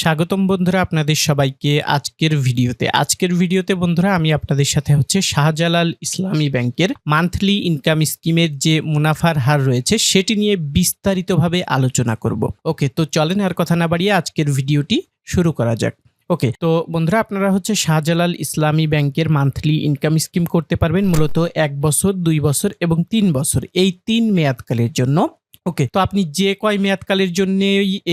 স্বাগতম বন্ধুরা আপনাদের সবাইকে আজকের ভিডিওতে। আজকের ভিডিওতে বন্ধুরা আমি আপনাদের সাথে হচ্ছে শাহজালাল ইসলামী ব্যাংকের মান্থলি ইনকাম স্কিমের যে মুনাফার হার রয়েছে, সেটি নিয়ে বিস্তারিতভাবে আলোচনা করব। ওকে, তো চলেন আর কথা না বাড়িয়ে আজকের ভিডিওটি শুরু করা যাক। ওকে, তো বন্ধুরা আপনারা হচ্ছে শাহজালাল ইসলামী ব্যাংকের মান্থলি ইনকাম স্কিম করতে পারবেন, মূলত এক বছর, দুই বছর এবং তিন বছর। এই তিন মেয়াদকালের জন্য ওকে, তো আপনি যে কয় মেয়াদকালের জন্য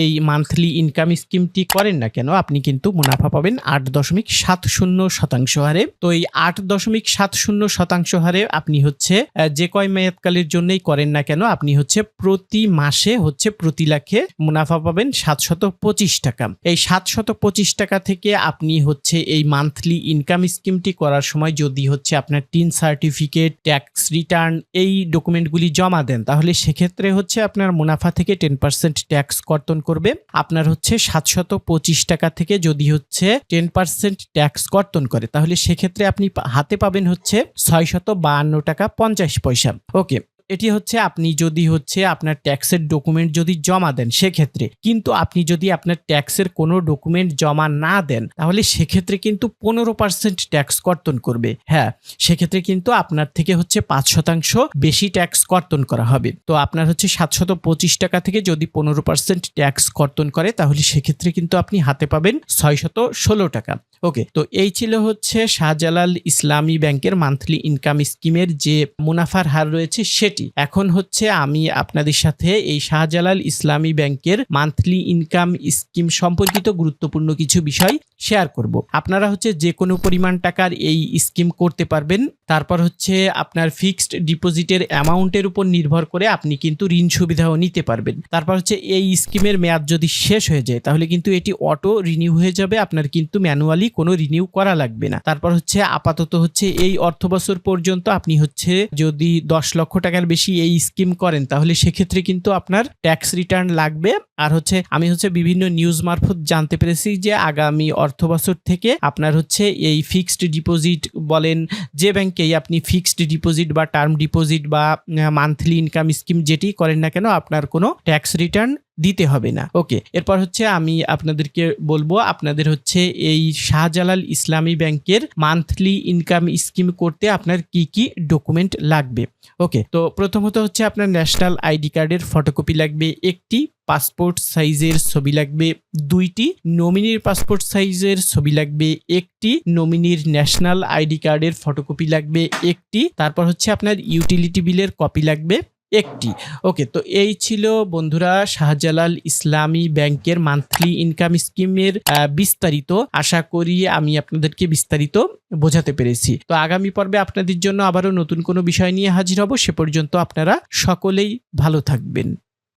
এই মান্থলি ইনকাম স্কিমটি করেন না কেন, আপনি কিন্তু মুনাফা পাবেন আট দশমিক সাত শূন্য শতাংশ হারে। তো এই আট দশমিক সাত শূন্য শতাংশ হারে আপনি হচ্ছে যে কয় মেয়াদকালের জন্যই করেন না কেন, আপনি হচ্ছে প্রতি মাসে হচ্ছে প্রতি লাখে মুনাফা পাবেন সাতশত পঁচিশ টাকা। এই সাতশত পঁচিশ টাকা থেকে আপনি হচ্ছে এই মান্থলি ইনকাম স্কিমটি করার সময় যদি হচ্ছে আপনার টিন সার্টিফিকেট ট্যাক্স রিটার্ন এই ডকুমেন্টগুলি জমা দেন, তাহলে সেক্ষেত্রে হচ্ছে আপনার মুনাফা থেকে টেন পার্সেন্ট ট্যাক্স কর্তন করবে। আপনার হচ্ছে সাতশত পঁচিশ টাকা থেকে যদি হচ্ছে টেন পার্সেন্ট ট্যাক্স কর্তন করে, তাহলে সেক্ষেত্রে আপনি হাতে পাবেন হচ্ছে ছয়শত বাহান্ন টাকা পঞ্চাশ পয়সা। ওকে এটি হচ্ছে আপনি যদি হচ্ছে আপনার ট্যাক্সের ডকুমেন্ট যদি জমা দেন সেক্ষেত্রে। কিন্তু আপনি যদি আপনার ট্যাক্সের কোনো ডকুমেন্ট জমা না দেন, তাহলে সেক্ষেত্রে কিন্তু পনেরো পার্সেন্ট ট্যাক্স কর্তন করবে। হ্যাঁ সেক্ষেত্রে কিন্তু আপনার থেকে হচ্ছে পাঁচ শতাংশ বেশি ট্যাক্স কর্তন করা হবে। তো আপনার হচ্ছে সাতশত পঁচিশ টাকা থেকে যদি পনেরো পার্সেন্ট ট্যাক্স কর্তন করে, তাহলে সেক্ষেত্রে কিন্তু আপনি হাতে পাবেন ছয়শত ষোলো টাকা। ওকে, তো এই ছিল হচ্ছে শাহজালাল ইসলামী ব্যাংকের মান্থলি ইনকাম স্কিমের যে মুনাফার হার রয়েছে, সেটি। এখন হচ্ছে আমি আপনাদের সাথে এই শাহজালাল ইসলামী ব্যাংকের মান্থলি ইনকাম স্কিম সম্পর্কিত গুরুত্বপূর্ণ কিছু বিষয় শেয়ার করব। আপনারা হচ্ছে যে কোনো পরিমাণ টাকার এই স্কিম করতে পারবেন। তারপর হচ্ছে আপনার ফিক্সড ডিপোজিটের অ্যামাউন্টের উপর নির্ভর করে আপনি কিন্তু ঋণ সুবিধাও নিতে পারবেন। তারপর হচ্ছে এই স্কিমের মেয়াদ যদি শেষ হয়ে যায়, তাহলে কিন্তু এটি অটো রিনিউ হয়ে যাবে। আপনার কিন্তু ম্যানুয়ালি কোনো রিনিউ করা লাগবে না। তারপর হচ্ছে আপাতত হচ্ছে এই অর্থ বছর পর্যন্ত আপনি হচ্ছে যদি দশ লক্ষ টাকার বেশি এই স্কিম করেন, তাহলে সেক্ষেত্রে কিন্তু আপনার ট্যাক্স রিটার্ন লাগবে। আর হচ্ছে, আমি হচ্ছে বিভিন্ন নিউজ মারফত জানতে পেরেছি যে আগামী অর্থ বছর থেকে আপনার হচ্ছে এই ফিক্সড ডিপোজিট বলেন, যে ব্যাংকেই আপনি ফিক্সড ডিপোজিট বা টার্ম ডিপোজিট বা মান্থলি ইনকাম স্কিম যেটি করেন না কেন, আপনার কোনো ট্যাক্স রিটার্ন দিতে হবে না। ওকে, এরপর হচ্ছে আমি আপনাদেরকে বলব, আপনাদের হচ্ছে এই শাহজালাল ইসলামী ব্যাংকের মান্থলি ইনকাম স্কিম করতে আপনার কি কি ডকুমেন্ট লাগবে। ওকে, তো প্রথমত হচ্ছে আপনার ন্যাশনাল আইডি কার্ডের ফটোকপি লাগবে, একটি পাসপোর্ট সাইজের ছবি লাগবে, দুইটি নমিনির পাসপোর্ট সাইজের ছবি লাগবে, একটি নমিনির ন্যাশনাল আইডি কার্ডের ফটোকপি লাগবে, একটি, তারপর হচ্ছে আপনার ইউটিলিটি বিলের কপি লাগবে একটি। ওকে তো এই ছিল বন্ধুরা শাহজালাল ইসলামী ব্যাংকের মান্থলি ইনকাম স্কিমের বিস্তারিত। আশা করি আমি আপনাদেরকে বিস্তারিত বোঝাতে পেরেছি। তো আগামী পর্বে আপনাদের জন্য আবারও নতুন কোনো বিষয় নিয়ে হাজির হব। সে পর্যন্ত আপনারা সকলেই ভালো থাকবেন।